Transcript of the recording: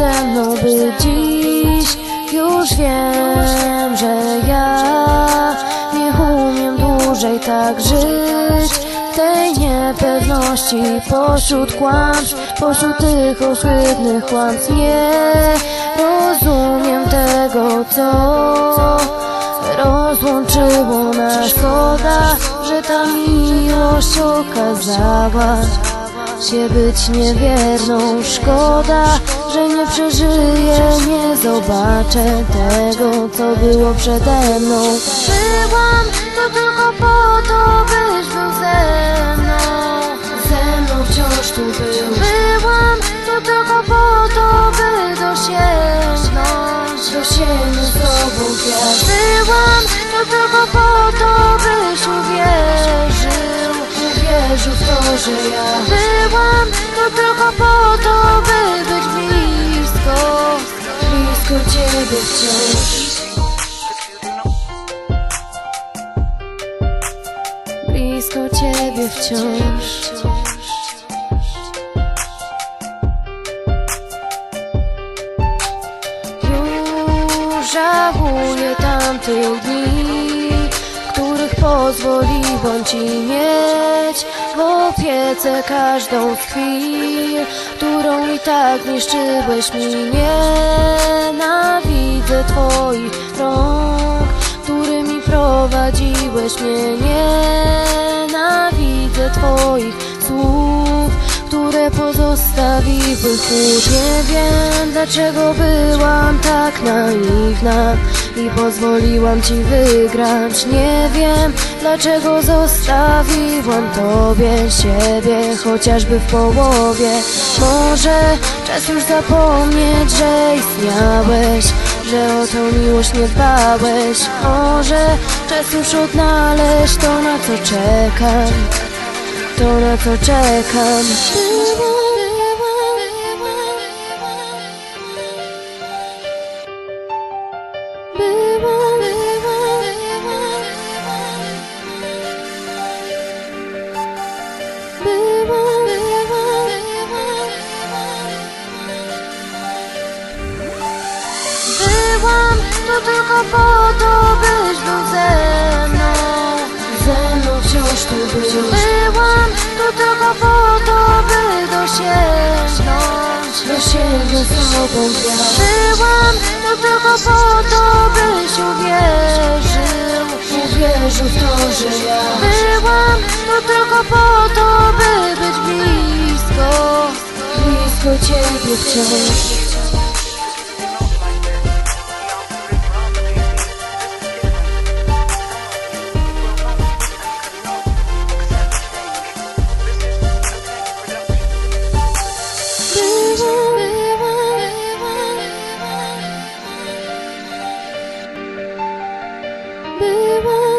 ze mną by dziś. Już wiem, że ja nie umiem dłużej tak żyć. Tej niepewności pośród kłamstw Pośród tych oszludnych kłamstw Nie rozumiem tego, co rozłączyło nas. Szkoda, że ta miłość okazała się być niewierną. Szkoda, że nie przeżyję, nie zobaczę tego, co było przede mną. Byłam tu tylko po to, byś był ze mną. Ze mną wciąż tu był. Byłam tu tylko po to, by dosięgnąć, dosięgnąć z tobą gwiazd. Byłam tu tylko po to, byś uwierzył, uwierzył w to, że ja byłam tylko po to, by być blisko, blisko ciebie wciąż. Blisko ciebie wciąż. Już żałuję tamtych dni, których pozwoliłam ci mieć opiece każdą chwil, którą i tak niszczyłeś mi. Nienawidzę twoich rąk, którymi prowadziłeś mnie. Nienawidzę twoich słów, które pozostawiły chłód. Nie wiem, dlaczego byłam tak naiwna i pozwoliłam ci wygrać. Nie wiem, dlaczego zostawiłam tobie siebie, chociażby w połowie. Może czas już zapomnieć, że istniałeś, że o tą miłość nie dbałeś. Może czas już odnaleźć to, na co czekam to na co czekam. Byłam, tu tylko po to, byś był ze gwiazd. Byłam tu tylko po to, byś uwierzył, uwierzył w to, że ja byłam tu tylko po to, by być blisko, blisko ciebie wciąż. be one.